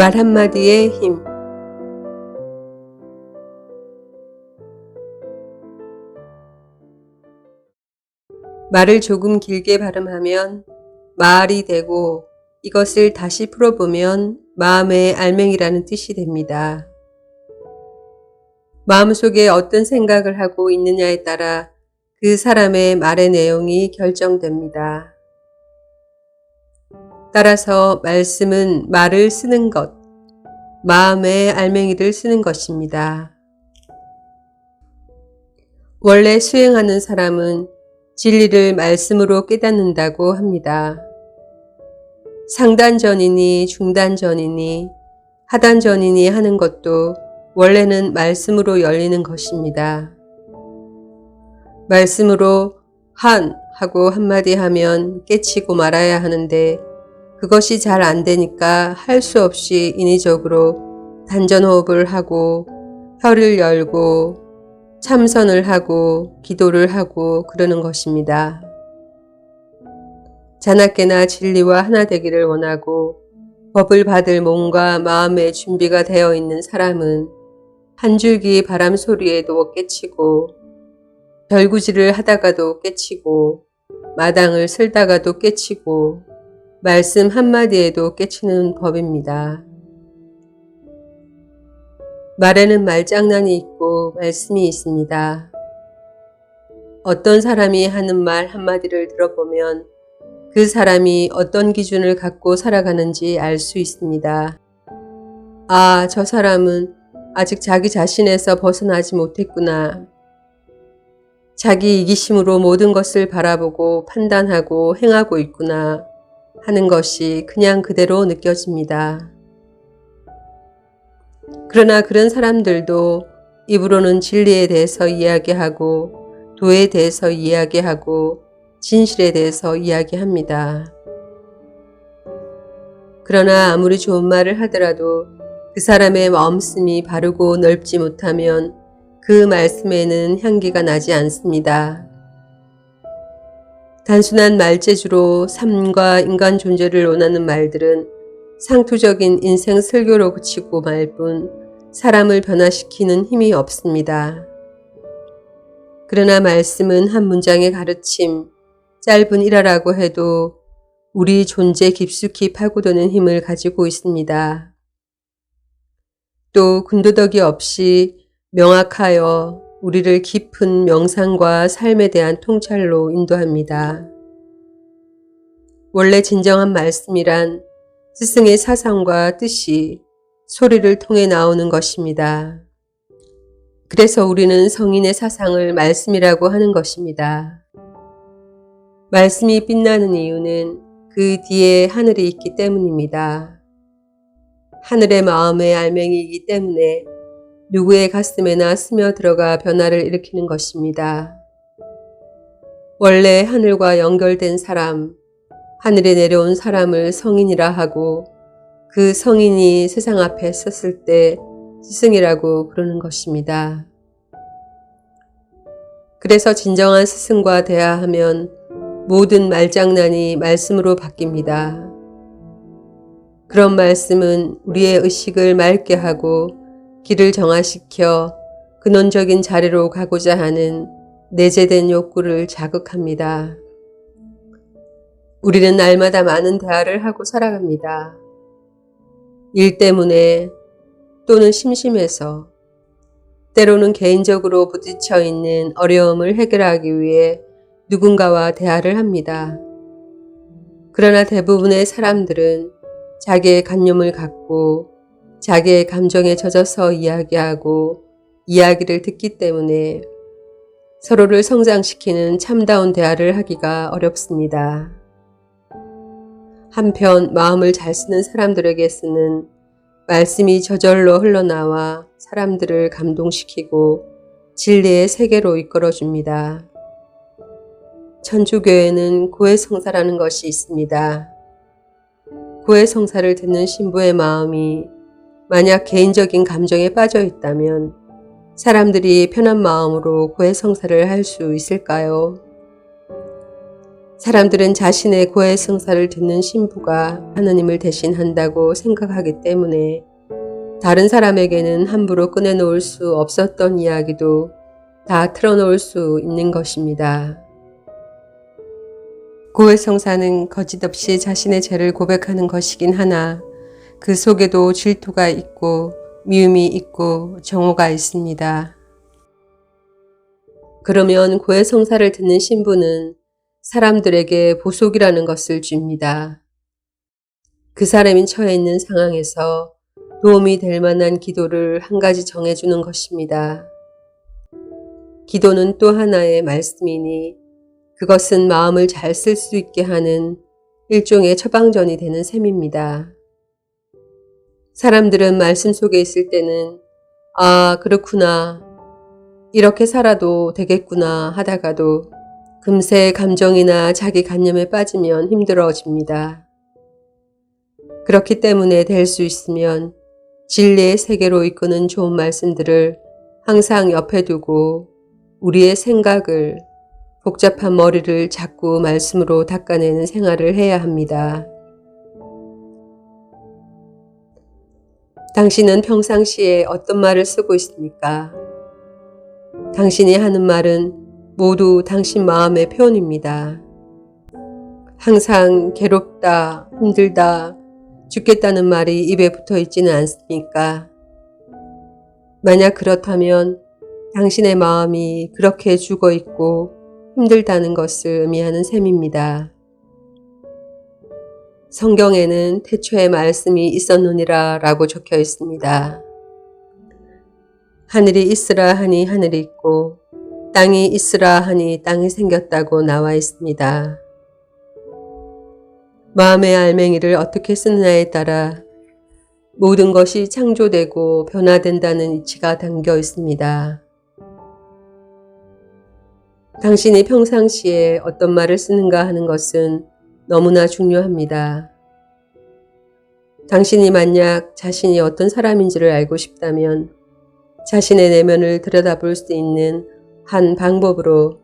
말 한마디의 힘. 말을 조금 길게 발음하면 말이 되고 이것을 다시 풀어보면 마음의 알맹이라는 뜻이 됩니다. 마음속에 어떤 생각을 하고 있느냐에 따라 그 사람의 말의 내용이 결정됩니다. 따라서 말씀은 말을 쓰는 것, 마음의 알맹이를 쓰는 것입니다. 원래 수행하는 사람은 진리를 말씀으로 깨닫는다고 합니다. 상단전이니 중단전이니 하단전이니 하는 것도 원래는 말씀으로 열리는 것입니다. 말씀으로 한 하고 한마디 하면 깨치고 말아야 하는데 그것이 잘 안 되니까 할 수 없이 인위적으로 단전호흡을 하고 혀를 열고 참선을 하고 기도를 하고 그러는 것입니다. 자나깨나 진리와 하나 되기를 원하고 법을 받을 몸과 마음의 준비가 되어 있는 사람은 한 줄기 바람 소리에도 깨치고 별구지를 하다가도 깨치고 마당을 쓸다가도 깨치고 말씀 한마디에도 깨치는 법입니다. 말에는 말장난이 있고 말씀이 있습니다. 어떤 사람이 하는 말 한마디를 들어보면 그 사람이 어떤 기준을 갖고 살아가는지 알 수 있습니다. 아, 저 사람은 아직 자기 자신에서 벗어나지 못했구나. 자기 이기심으로 모든 것을 바라보고 판단하고 행하고 있구나 하는 것이 그냥 그대로 느껴집니다. 그러나 그런 사람들도 입으로는 진리에 대해서 이야기하고 도에 대해서 이야기하고 진실에 대해서 이야기합니다. 그러나 아무리 좋은 말을 하더라도 그 사람의 마음씀이 바르고 넓지 못하면 그 말씀에는 향기가 나지 않습니다. 단순한 말재주로 삶과 인간 존재를 논하는 말들은 상투적인 인생 설교로 그치고 말뿐 사람을 변화시키는 힘이 없습니다. 그러나 말씀은 한 문장의 가르침, 짧은 일화라고 해도 우리 존재 깊숙이 파고드는 힘을 가지고 있습니다. 또 군더더기 없이 명확하여 우리를 깊은 명상과 삶에 대한 통찰로 인도합니다. 원래 진정한 말씀이란 스승의 사상과 뜻이 소리를 통해 나오는 것입니다. 그래서 우리는 성인의 사상을 말씀이라고 하는 것입니다. 말씀이 빛나는 이유는 그 뒤에 하늘이 있기 때문입니다. 하늘의 마음의 알맹이이기 때문에 누구의 가슴에나 스며 들어가 변화를 일으키는 것입니다. 원래 하늘과 연결된 사람, 하늘에 내려온 사람을 성인이라 하고 그 성인이 세상 앞에 섰을 때 스승이라고 부르는 것입니다. 그래서 진정한 스승과 대화하면 모든 말장난이 말씀으로 바뀝니다. 그런 말씀은 우리의 의식을 맑게 하고 길을 정화시켜 근원적인 자리로 가고자 하는 내재된 욕구를 자극합니다. 우리는 날마다 많은 대화를 하고 살아갑니다. 일 때문에 또는 심심해서 때로는 개인적으로 부딪혀 있는 어려움을 해결하기 위해 누군가와 대화를 합니다. 그러나 대부분의 사람들은 자기의 관념을 갖고 자기의 감정에 젖어서 이야기하고 이야기를 듣기 때문에 서로를 성장시키는 참다운 대화를 하기가 어렵습니다. 한편 마음을 잘 쓰는 사람들에게 쓰는 말씀이 저절로 흘러나와 사람들을 감동시키고 진리의 세계로 이끌어줍니다. 천주교에는 고해성사라는 것이 있습니다. 고해성사를 듣는 신부의 마음이 만약 개인적인 감정에 빠져 있다면 사람들이 편한 마음으로 고해 성사를 할 수 있을까요? 사람들은 자신의 고해 성사를 듣는 신부가 하느님을 대신한다고 생각하기 때문에 다른 사람에게는 함부로 꺼내놓을 수 없었던 이야기도 다 틀어놓을 수 있는 것입니다. 고해 성사는 거짓없이 자신의 죄를 고백하는 것이긴 하나 그 속에도 질투가 있고 미움이 있고 정오가 있습니다. 그러면 고해성사를 듣는 신부는 사람들에게 보속이라는 것을 줍니다. 그 사람이 처해 있는 상황에서 도움이 될 만한 기도를 한 가지 정해주는 것입니다. 기도는 또 하나의 말씀이니 그것은 마음을 잘 쓸 수 있게 하는 일종의 처방전이 되는 셈입니다. 사람들은 말씀 속에 있을 때는 아, 그렇구나. 이렇게 살아도 되겠구나 하다가도 금세 감정이나 자기 관념에 빠지면 힘들어집니다. 그렇기 때문에 될 수 있으면 진리의 세계로 이끄는 좋은 말씀들을 항상 옆에 두고 우리의 생각을 복잡한 머리를 자꾸 말씀으로 닦아내는 생활을 해야 합니다. 당신은 평상시에 어떤 말을 쓰고 있습니까? 당신이 하는 말은 모두 당신 마음의 표현입니다. 항상 괴롭다, 힘들다, 죽겠다는 말이 입에 붙어 있지는 않습니까? 만약 그렇다면 당신의 마음이 그렇게 죽어 있고 힘들다는 것을 의미하는 셈입니다. 성경에는 태초에 말씀이 있었느니라 라고 적혀 있습니다. 하늘이 있으라 하니 하늘이 있고 땅이 있으라 하니 땅이 생겼다고 나와 있습니다. 마음의 알맹이를 어떻게 쓰느냐에 따라 모든 것이 창조되고 변화된다는 이치가 담겨 있습니다. 당신이 평상시에 어떤 말을 쓰는가 하는 것은 너무나 중요합니다. 당신이 만약 자신이 어떤 사람인지를 알고 싶다면 자신의 내면을 들여다볼 수 있는 한 방법으로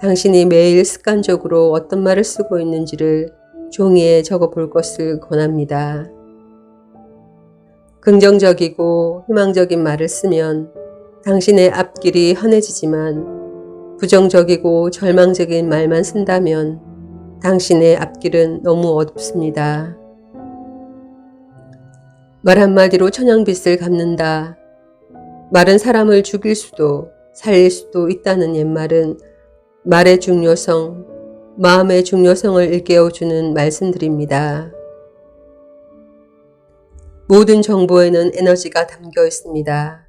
당신이 매일 습관적으로 어떤 말을 쓰고 있는지를 종이에 적어 볼 것을 권합니다. 긍정적이고 희망적인 말을 쓰면 당신의 앞길이 헌해지지만 부정적이고 절망적인 말만 쓴다면 당신의 앞길은 너무 어둡습니다. 말 한마디로 천양빛을 갚는다. 말은 사람을 죽일 수도 살릴 수도 있다는 옛말은 말의 중요성, 마음의 중요성을 일깨워주는 말씀들입니다. 모든 정보에는 에너지가 담겨 있습니다.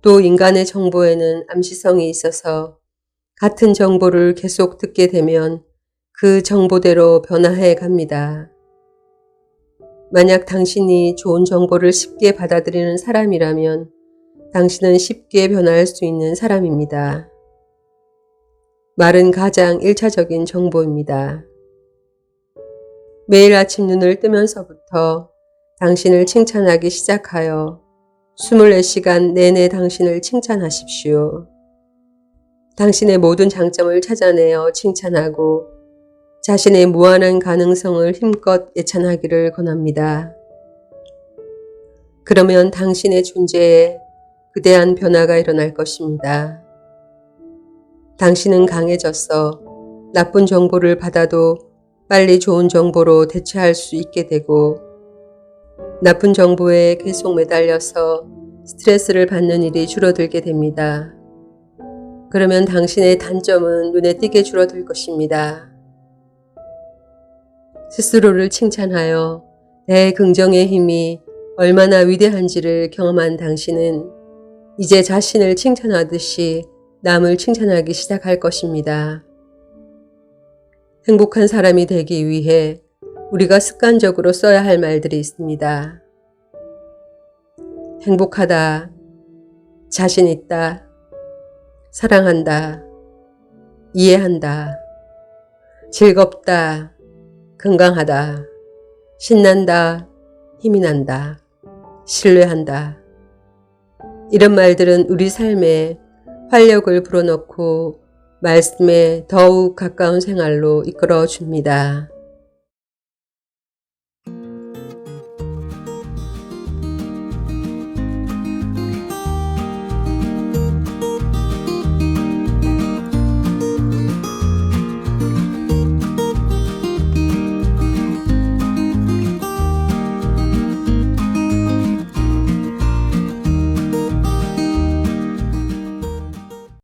또 인간의 정보에는 암시성이 있어서 같은 정보를 계속 듣게 되면 그 정보대로 변화해 갑니다. 만약 당신이 좋은 정보를 쉽게 받아들이는 사람이라면 당신은 쉽게 변화할 수 있는 사람입니다. 말은 가장 1차적인 정보입니다. 매일 아침 눈을 뜨면서부터 당신을 칭찬하기 시작하여 24시간 내내 당신을 칭찬하십시오. 당신의 모든 장점을 찾아내어 칭찬하고 자신의 무한한 가능성을 힘껏 예찬하기를 권합니다. 그러면 당신의 존재에 그대한 변화가 일어날 것입니다. 당신은 강해졌어 나쁜 정보를 받아도 빨리 좋은 정보로 대처할 수 있게 되고 나쁜 정보에 계속 매달려서 스트레스를 받는 일이 줄어들게 됩니다. 그러면 당신의 단점은 눈에 띄게 줄어들 것입니다. 스스로를 칭찬하여 내 긍정의 힘이 얼마나 위대한지를 경험한 당신은 이제 자신을 칭찬하듯이 남을 칭찬하기 시작할 것입니다. 행복한 사람이 되기 위해 우리가 습관적으로 써야 할 말들이 있습니다. 행복하다, 자신 있다, 사랑한다, 이해한다, 즐겁다, 건강하다, 신난다, 힘이 난다, 신뢰한다. 이런 말들은 우리 삶에 활력을 불어넣고 말씀에 더욱 가까운 생활로 이끌어 줍니다.